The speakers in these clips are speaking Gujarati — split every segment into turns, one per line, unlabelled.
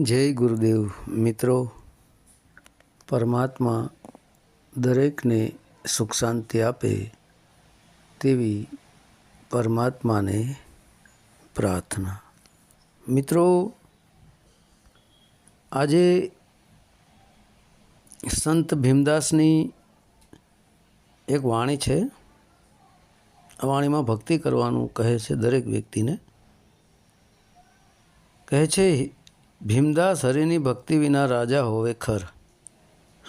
જય ગુરુદેવ મિત્રો. પરમાત્મા દરેકને સુખ શાંતિ આપે તેવી પરમાત્માને પ્રાર્થના. મિત્રો, આજે સંત ભીમદાસની એક વાણી છે. આ વાણીમાં ભક્તિ કરવાનું કહે છે દરેક વ્યક્તિને. કહે છે ભીમદાસ હરિની ભક્તિ વિના રાજા હોવે ખર.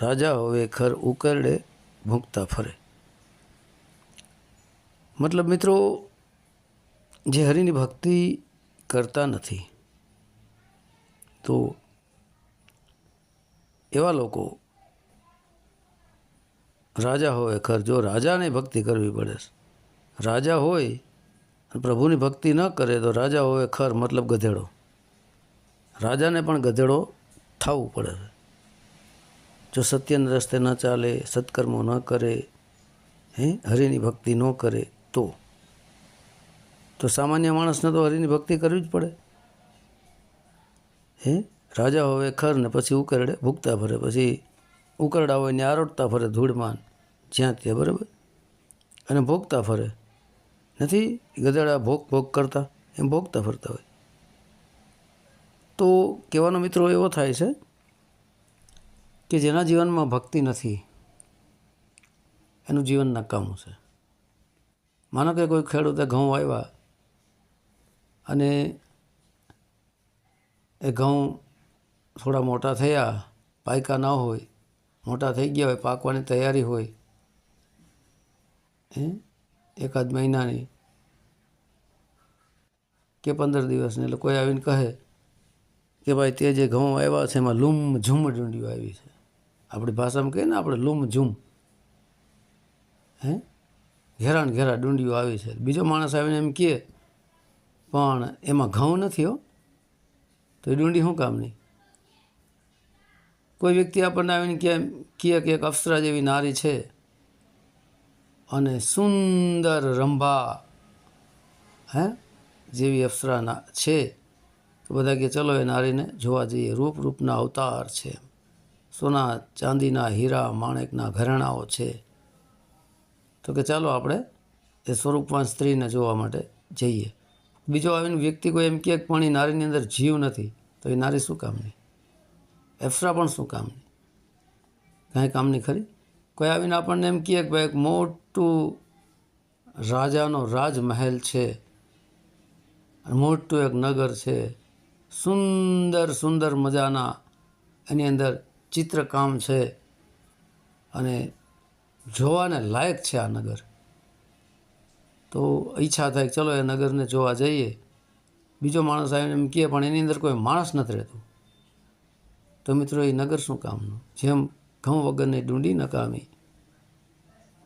રાજા હોવે ખર ઉકરડે ભૂંકતા ફરે. મતલબ મિત્રો, જે હરિની ભક્તિ કરતા નથી, તો એવા લોકો રાજા હોય ખર. જો રાજાને ભક્તિ કરવી પડે, રાજા હોય પ્રભુની ભક્તિ ન કરે તો રાજા હોય ખર, મતલબ ગધેડો. રાજાને પણ ગધેડો થવું પડે જો સત્યના રસ્તે ન ચાલે, સત્કર્મો ન કરે, હે, હરિની ભક્તિ ન કરે, તો? તો સામાન્ય માણસને તો હરિની ભક્તિ કરવી જ પડે. હે, રાજા હવે ખર ને પછી ઉકરડે, ભૂખતા ફરે, પછી ઉકરડા હોય ને આરોટતા ફરે ધૂળમાન, જ્યાં ત્યાં, બરાબર? અને ભોગતા ફરે. નથી ગધેડા ભોગ ભોગ કરતા, એમ ભોગતા ફરતા હોય. તો કહેવાનો મિત્રો એવો થાય છે કે જેના જીવનમાં ભક્તિ નથી, એનું જીવન નકામું છે. માનો કે કોઈ ખેડૂતે ઘઉં વાવ્યા અને એ ઘઉં થોડા મોટા થયા, પાયકા ન હોય, મોટા થઈ ગયા હોય, પાકવાની તૈયારી હોય, હે, એકાદ મહિનાની કે પંદર દિવસની, એટલે કોઈ આવીને કહે કે ભાઈ તે જે ઘઉં આવ્યા છે એમાં લૂમ ઝૂમ ડુંડીઓ આવી છે. આપણી ભાષામાં કહીએ ને, આપણે લૂમ ઝૂમ. હે? ઘેરાણ ઘેરા ડુંડિયું આવી છે. બીજો માણસ આવીને એમ કહે, પણ એમાં ઘઉં નથી હો. તો એ ડુંડી શું કામની કોઈ વ્યક્તિ આપણને આવીને કહે કહે કે એક અપ્સરા જેવી નારી છે અને સુંદર રંભા, હે? જેવી અપ્સરાના છે. તો બધા કે, ચલો એ નારીને જોવા જઈએ. રૂપ રૂપના અવતાર છે. સોના ચાંદીના હીરા માણેકના ઘરેણાઓ છે. તો કે, ચાલો આપણે એ સ્વરૂપવાન સ્ત્રીને જોવા માટે જઈએ. બીજો આવીને વ્યક્તિ કોઈ એમ કહે પણ એ નારીની અંદર જીવ નથી. તો એ નારી શું કામની? એફરા પણ શું કામની? કાંઈ કામની ખરી? કોઈ આવીને આપણને એમ કહે કે, ભાઈ, એક મોટું રાજાનો રાજમહેલ છે. મોટું એક નગર છે. સુંદર સુંદર મજાના એની અંદર ચિત્રકામ છે અને જોવાને લાયક છે આ નગર. તો ઈચ્છા થાય ચલો એ નગરને જોવા જઈએ. બીજો માણસ આવીને એમ કહે, પણ એની અંદર કોઈ માણસ નથી રહેતું. તો મિત્રો, એ નગર શું કામનું? જેમ ઘઉં વગરની ડુંડી નકામી,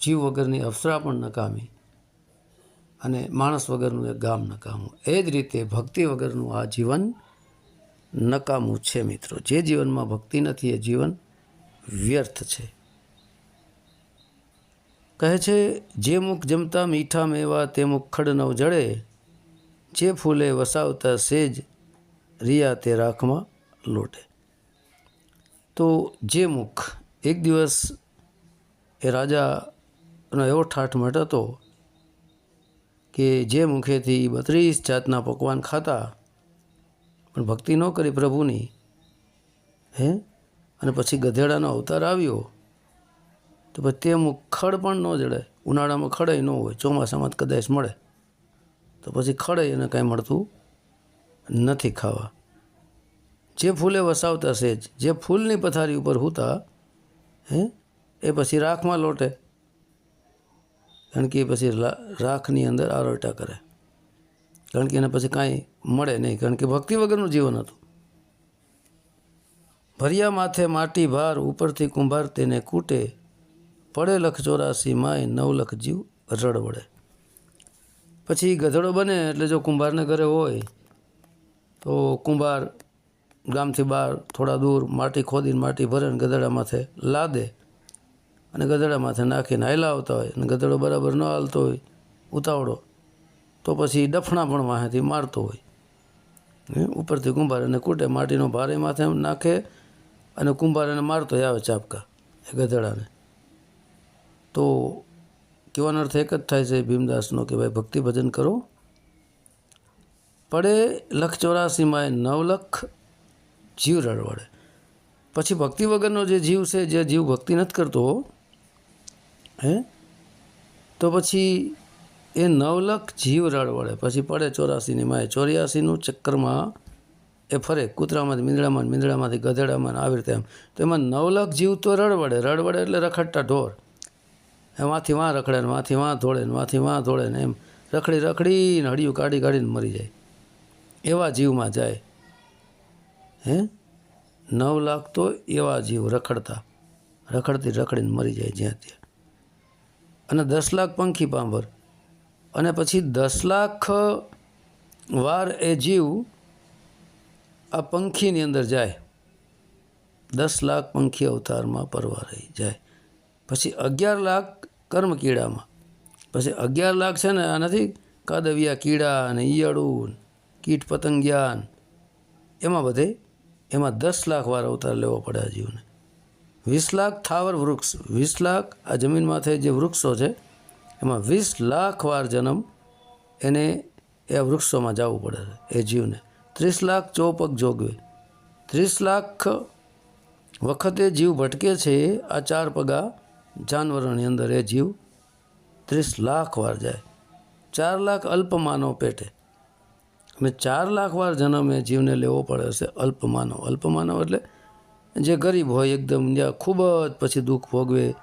જીવ વગરની અપ્સરા પણ નકામી, અને માણસ વગરનું એક ગામ નકામું. એ જ રીતે ભક્તિ વગરનું આ જીવન નકામું છે મિત્રો. જે જીવનમાં ભક્તિ નથી, એ જીવન વ્યર્થ છે. કહે છે, જે મુખ જમતા મીઠા મેવા, તે મુખ ખડનવ જડે. જે ફૂલે વસાવતા સેજ, રિયા તે રાખમાં લોટે. તો જે મુખ એક દિવસ એ રાજાનો એવો ઠાઠમઠ હતો કે જે મુખેથી બત્રીસ જાતના પકવાન ખાતા પણ ભક્તિ ન કરી પ્રભુની, હે? અને પછી ગધેડાનો અવતાર આવ્યો, તો પછી તે ખડ પણ ન જડે. ઉનાળામાં ખડે ન હોય, ચોમાસામાં કદાચ મળે. તો પછી ખડે એને કાંઈ મળતું નથી ખાવા. જે ફૂલે વસાવતા સેજ, જે ફૂલની પથારી ઉપર હૂતા, હે? એ પછી રાખમાં લોટે. કારણ કે એ પછી રાખની અંદર આરોટા કરે. કારણ કે એને પછી કાંઈ મળે નહીં, કારણ કે ભક્તિ વગરનું જીવન હતું. ભર્યા માથે માટી ભાર, ઉપરથી કુંભાર તેને કૂટે. પડે લખ ચોરાસી માય નવલખ જીવ રડવડે. પછી ગધેડો બને એટલે જો કુંભારને ઘરે હોય, તો કુંભાર ગામથી બહાર થોડા દૂર માટી ખોદીને માટી ભરે અને ગધેડા માથે લાદે અને ગધેડા માથે નાખીને હાયલા આવતા હોય અને ગધેડો બરાબર ન હાલતો હોય, ઉતાવળો. તો પછી ડફણા પણ વાંહેથી મારતો હોય. ઉપરથી કુંભાર એને કૂટે માટીનો ભારે માથે નાખે અને કુંભાર એને મારતો આવે ચાપકા, એ ગધેડાને. તો કહેવાનો અર્થ એક જ થાય છે ભીમદાસનો કે ભાઈ ભક્તિ ભજન કરો. પડે લખ ચોરાસીમાં નવ લખ જીવ રડવડે. પછી ભક્તિ વગરનો જે જીવ છે, જે જીવ ભક્તિ નથી કરતો, હે? તો પછી એ નવ લખ જીવ રડવડે પછી પડે ચોરાસીની માય ચોર્યાસીનું ચક્કરમાં એ ફરે કૂતરામાંથી, મીંદડામાં, મીંદડામાંથી, ગધેડામાં આવી રીતે એમ. તો એમાં નવ લખ જીવ તો રડવડે રડવડે એટલે રખડતા ઢોર. એમાંથી વાં રખડે ને માંથી વાં ધોળે ને માંથી વાં ધોળે ને એમ. રખડી રખડીને હડિયું કાઢી કાઢીને મરી જાય. એવા જીવમાં જાય. હે? નવ લાખ તો એવા જીવ રખડતા. રખડતી રખડીને મરી જાય જ્યાં ત્યાં. અને દસ લાખ પંખી પાંભર અને પછી દસ લાખ વાર એ જીવ આ પંખીની અંદર જાય. દસ લાખ પંખી અવતારમાં પરવા રહી જાય. પછી અગિયાર લાખ કર્મ કીડામાં પછી અગિયાર લાખ છે ને આ નથી કાદવિયા કીડા અને ઈયળું કીટ પતંગિયાન. એમાં બધે, એમાં દસ લાખ વાર અવતાર લેવો પડે આ જીવને. વીસ લાખ થાવર વૃક્ષ, વીસ લાખ આ જમીનમાંથી જે વૃક્ષો છે એમાં વીસ લાખ વાર જન્મ એને એ વૃક્ષોમાં જવું પડે છે, એ જીવને. ત્રીસ લાખ ચોપગ જોગવે. ત્રીસ લાખ વખતે જીવ ભટકે છે, આ ચાર પગા જાનવરોની અંદર એ જીવ ત્રીસ લાખ વાર જાય. ચાર લાખ અલ્પમાનવ પેટે. અને ચાર લાખ વાર જન્મ એ જીવને લેવો પડે છે અલ્પમાનવ અલ્પમાનવ એટલે જે ગરીબ હોય, એકદમ જ્યાં ખૂબ જ પછી દુઃખ ભોગવે,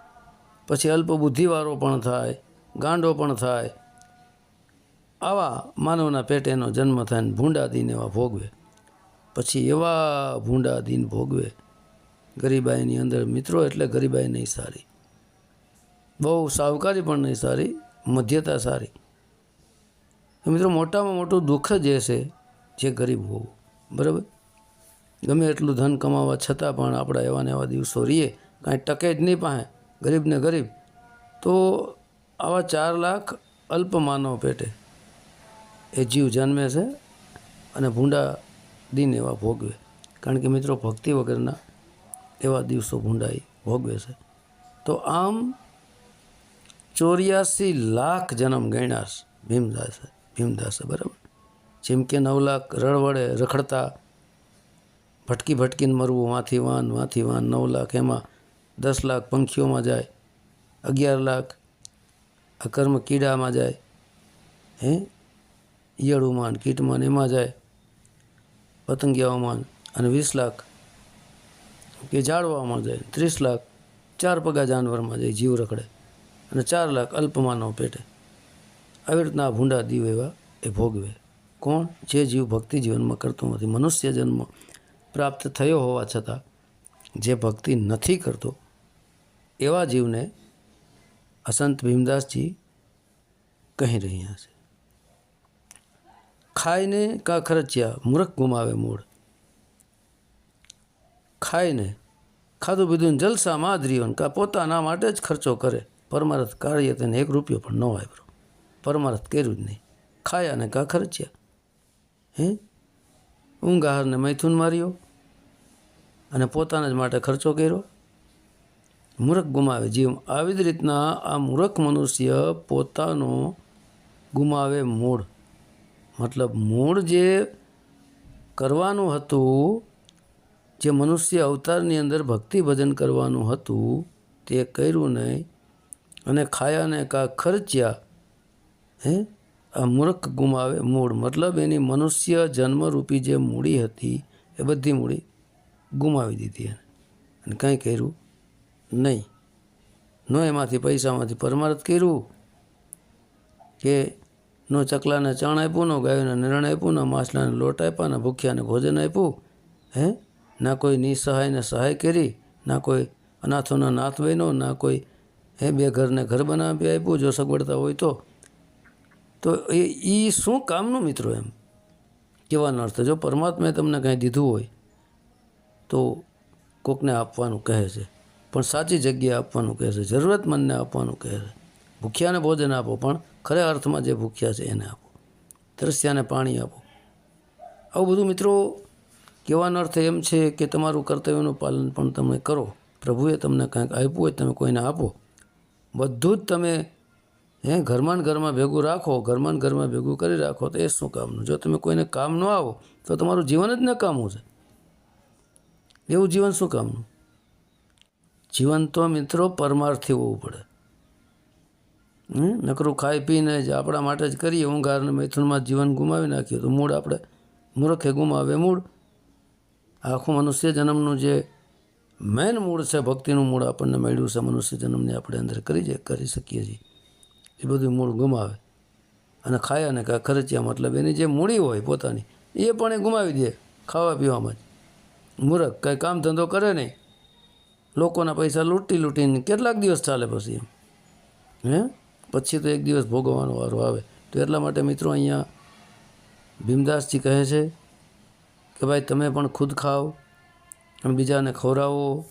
પછી અલ્પ બુદ્ધિવાળો પણ થાય ગાંડો પણ થાય. આવા માનવના પેટે એનો જન્મ થાય ને ભૂંડા દિન એવા ભોગવે. પછી એવા ભૂંડા દિન ભોગવે. ગરીબાઈની અંદર મિત્રો એટલે ગરીબાઈ નહીં સારી. બહુ સાવકારી પણ નહીં સારી, મધ્યતા સારી. મિત્રો મોટામાં મોટું દુઃખ જ એ છે જે ગરીબ હોવું. બરાબર? ગમે એટલું ધન કમાવા છતાં પણ આપણા એવા ને એવા દિવસો રહીએ, કાંઈ ટકે જ નહીં પાસે. ગરીબને ગરીબ. તો આવા ચાર લાખ અલ્પ માનવ પેટે. એ જીવ જન્મે છે અને ભૂંડા દિન એવા ભોગવે. કારણ કે મિત્રો, ભક્તિ વગરના એવા દિવસો ભૂંડાઈ ભોગવે છે. તો આમ ચોર્યાસી લાખ જન્મ ગણ્યાસ ભીમદાસે ભીમદાસે, બરાબર? જેમ કે નવ લાખ રળવડે રખડતા ભટકી ભટકીને મરવું, વાંથી વાન વાંથી વાન, નવ લાખ એમાં દસ લાખ પંખીઓમાં જાય, અગિયાર લાખ આ કર્મ કીડામાં જાય, હે? ઈયળુમાન, કીટમાન કીટમાં એમાં જાય, પતંગિયાઓમાં અને વીસ લાખ કે જાળવામાં જાય, ત્રીસ લાખ, ચાર પગા જાનવરમાં જાય, જીવ રખડે અને ચાર લાખ અલ્પમાનવ પેટે. આવી રીતના ભૂંડા દીવ એવા એ ભોગવે. કોણ? જે જીવ ભક્તિ જીવનમાં કરતો નથી. મનુષ્ય જન્મ પ્રાપ્ત થયો હોવા છતાં જે ભક્તિ નથી કરતો, એવા જીવને અસંત ભીમદાસજી કહી રહ્યા છે. ખાઈને કા ખર્ચ્યા, મૂર્ખ ગુમાવે મૂળ. ખાઈને ખાધું પીધું જલસા માદરીઓને કા પોતાના માટે જ ખર્ચો કરે. પરમારથ કાર્ય તેને એક રૂપિયો પણ ન વાપરો. પરમારથ કર્યું જ નહીં. ખાયા ને કા ખર્ચ્યા? હે? ઊંઘ આહારને મૈથુન માર્યો અને પોતાના જ માટે ખર્ચો કર્યો? મૂર્ખ ગુમાવે. જીવ આવી જ રીતના આ મૂર્ખ મનુષ્ય પોતાનો ગુમાવે મૂળ. મતલબ મૂળ જે કરવાનું હતું, જે મનુષ્ય અવતારની અંદર ભક્તિ ભજન કરવાનું હતું, તે કર્યું નહીં. અને ખાયાને કા ખર્ચ્યા, હે? આ મૂર્ખ ગુમાવે મૂળ. મતલબ એની મનુષ્ય જન્મરૂપી જે મૂડી હતી, એ બધી મૂડી ગુમાવી દીધી અને કંઈ કર્યું નહીં. ન એમાંથી પૈસામાંથી પરમાર્થ કર્યું કે નો ચકલાને ચણ આપ્યું, નો ગાયોને નિર્ણય આપ્યું, ન માછલાને લોટ આપ્યા, ને ભૂખ્યાને ભોજન આપ્યું. હે? ના કોઈ નિસહાયને સહાય કરી, ના કોઈ અનાથોનો નાથ બન્યો ના કોઈ, હે, બે ઘરને ઘર બનાવી આપ્યું, જો સગવડતા હોય તો. તો એ એ શું કામનું મિત્રો એમ? કહેવાનો અર્થ, જો પરમાત્માએ તમને કાંઈ દીધું હોય, તો કોકને આપવાનું કહે છે. પણ સાચી જગ્યાએ આપવાનું કહે છે જરૂરતમંદને આપવાનું કહે છે. ભૂખ્યાને ભોજન આપો, પણ ખરા અર્થમાં જે ભૂખ્યા છે એને આપો. તરસ્યાને પાણી આપો. આવું બધું મિત્રો, કહેવાનો અર્થ એમ છે કે તમારું કર્તવ્યનું પાલન પણ તમે કરો. પ્રભુએ તમને કાંઈક આપ્યું હોય, તમે કોઈને આપો. બધું જ તમે, હે, ઘરમાં ઘરમાં ભેગું રાખો, ઘરમાં ઘરમાં ભેગું કરી રાખો, તો એ શું કામનું? જો તમે કોઈને કામ ન આવો, તો તમારું જીવન જ નકામું છે. એવું જીવન શું કામનું? જીવન તો મિત્રો પરમાર્થી હોવું પડે? નકરું ખાઈ પીને જ આપણા માટે જ કરીએ ઊંઘાર ને મૈથુનમાં જીવન ગુમાવી નાખીએ તો મૂળ આપણે મૂર્ખે ગુમાવે મૂળ. આખું મનુષ્ય જન્મનું જે મેન મૂળ છે, ભક્તિનું મૂળ આપણને મળ્યું છે, મનુષ્ય જન્મને આપણે અંદર કરી કરી શકીએ છીએ. એ બધું મૂળ ગુમાવે. અને ખાયા અને કાંઈ ખર્ચ્યા મતલબ એની જે મૂડી હોય પોતાની, એ પણ એ ગુમાવી દે ખાવા પીવામાં જ. મૂર્ખ કંઈ કામ ધંધો કરે નહીં. લોકોના પૈસા લૂંટી લૂંટીને કેટલાક દિવસ ચાલે પછી એમ? હે? પછી તો એક દિવસ ભોગવવાનો વારો આવે. તો એટલા માટે મિત્રો અહીંયા ભીમદાસજી કહે છે કે ભાઈ તમે પણ ખુદ ખાઓ અને બીજાને ખવડાવો.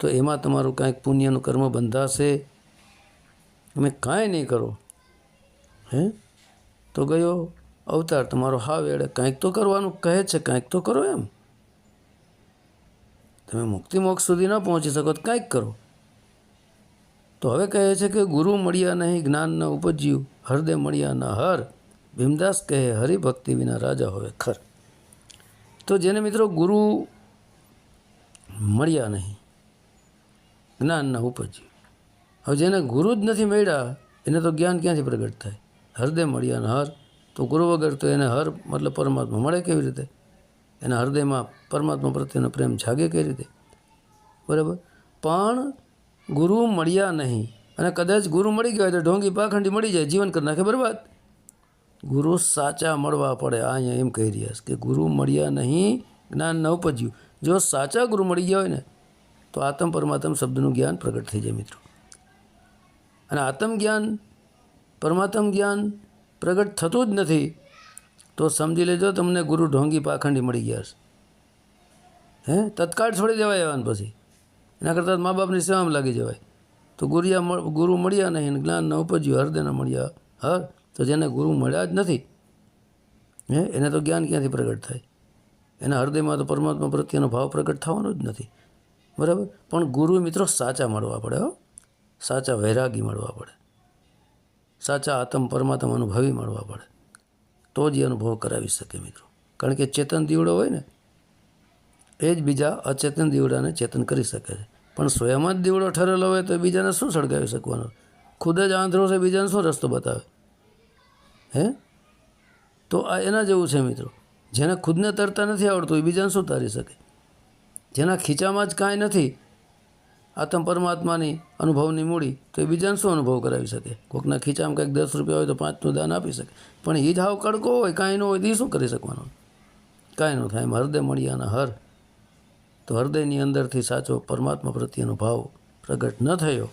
તો એમાં તમારું કાંઈક પુણ્યનું કર્મ બંધાશે. તમે કાંઈ નહીં કરો. હે? તો ગયો અવતાર. તમારો હા એડે. કાંઈક તો કરવાનું કહે છે, કાંઈક તો કરો એમ. તમે મુક્તિ મોક્ષ સુધી ન પહોંચી શકો તો કાંઈક કરો. તો હવે કહે છે કે ગુરુ મળ્યા નહીં જ્ઞાન ન ઉપજ્યું હૃદય મળ્યા ન હર. ભીમદાસ કહે, હરિભક્તિ વિના રાજા હવે ખર. તો જેને મિત્રો ગુરુ મળ્યા નહીં જ્ઞાન ન ઉપજ્યું હવે જેને ગુરુ જ નથી મળ્યા, એને તો જ્ઞાન ક્યાંથી પ્રગટ થાય? હૃદય મળ્યા ન હર. તો ગુરુ વગર તો એને હર, મતલબ પરમાત્મા મળે કેવી રીતે? એના હૃદયમાં પરમાત્મા પ્રત્યેનો પ્રેમ જાગે કઈ રીતે? બરાબર? પણ ગુરુ મળ્યા નહીં. અને કદાચ ગુરુ મળી ગયા હોય તો ઢોંગી પાખંડી મળી જાય, જીવન કરી નાખે બરબાદ. ગુરુ સાચા મળવા પડે. આ અહીંયા એમ કહી રહ્યા છે કે ગુરુ મળ્યા નહીં, જ્ઞાન ન ઉપજ્યું. જો સાચા ગુરુ મળી ગયા હોય ને, તો આત્મ પરમાત્મ શબ્દનું જ્ઞાન પ્રગટ થઈ જાય મિત્રો. અને આત્મ જ્ઞાન, પરમાત્મ જ્ઞાન પ્રગટ થતું જ નથી. તો સમજી લેજો તમને ગુરુ ઢોંગી પાખંડી મળી ગયા છે હે? તત્કાળ છોડી દેવાય એવાને પછી. એના કરતાં મા બાપની સેવામાં લાગી જવાય. તો ગુરિયા ગુરુ મળ્યા નહીં જ્ઞાન ન ઉપજ્યું હૃદય ન મળ્યા. હર તો જેને ગુરુ મળ્યા જ નથી, હે? એને તો જ્ઞાન ક્યાંથી પ્રગટ થાય? એના હૃદયમાં તો પરમાત્મા પ્રત્યેનો ભાવ પ્રગટ થવાનો જ નથી. બરાબર? પણ ગુરુ મિત્રો સાચા મળવા પડે, હો. સાચા વૈરાગી મળવા પડે. સાચા આત્મ પરમાત્મા અનુભવી મળવા પડે. તો જ એ અનુભવ કરાવી શકે મિત્રો. કારણ કે ચેતન દીવડો હોય ને, એ જ બીજા અચેતન દીવડાને ચેતન કરી શકે છે. પણ સ્વયં જ દીવડો ઠરેલો હોય તો બીજાને શું સળગાવી શકવાનો? ખુદ જ આંધળો છે, બીજાને શું રસ્તો બતાવે? હે? તો આ એના જેવું છે મિત્રો. જેને ખુદને તરતા નથી આવડતું, એ બીજાને શું તારી શકે? જેના ખીચામાં જ કાંઈ નથી આત્મ પરમાત્માની અનુભવની મૂડી. તો એ બીજાને શું અનુભવ કરાવી શકે? કોઈકના ખીચામાં કંઈક દસ રૂપિયા હોય તો પાંચનું દાન આપી શકે. પણ એ જ હાવ કડકો હોય, કાંઈ ન હોય તો એ શું કરી શકવાનો? કાંઈ ન થાય. એમ હૃદય મળ્યાના હર. તો હૃદયની અંદરથી સાચો પરમાત્મા પ્રત્યેનો ભાવ પ્રગટ ન થયો.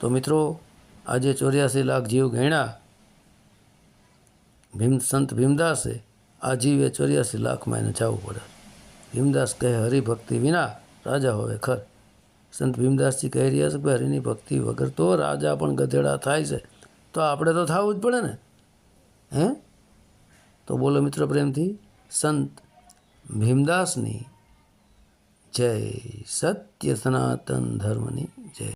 તો મિત્રો, આજે ચોર્યાસી લાખ જીવ ગણ્યા. ભીમ, સંત ભીમદાસે આ જીવે ચોર્યાસી લાખમાં એને જવું પડે. ભીમદાસ કહે, હરિભક્તિ વિના રાજા હોવે ખર. સંત ભીમદાસજી કહી રહ્યા છે કે હરિની ભક્તિ વગર તો રાજા પણ ગધેડા થાય છે. તો આપણે તો થવું જ પડે ને? હે? તો બોલો મિત્ર પ્રેમથી, સંત ભીમદાસની જય સત્ય સનાતન ધર્મની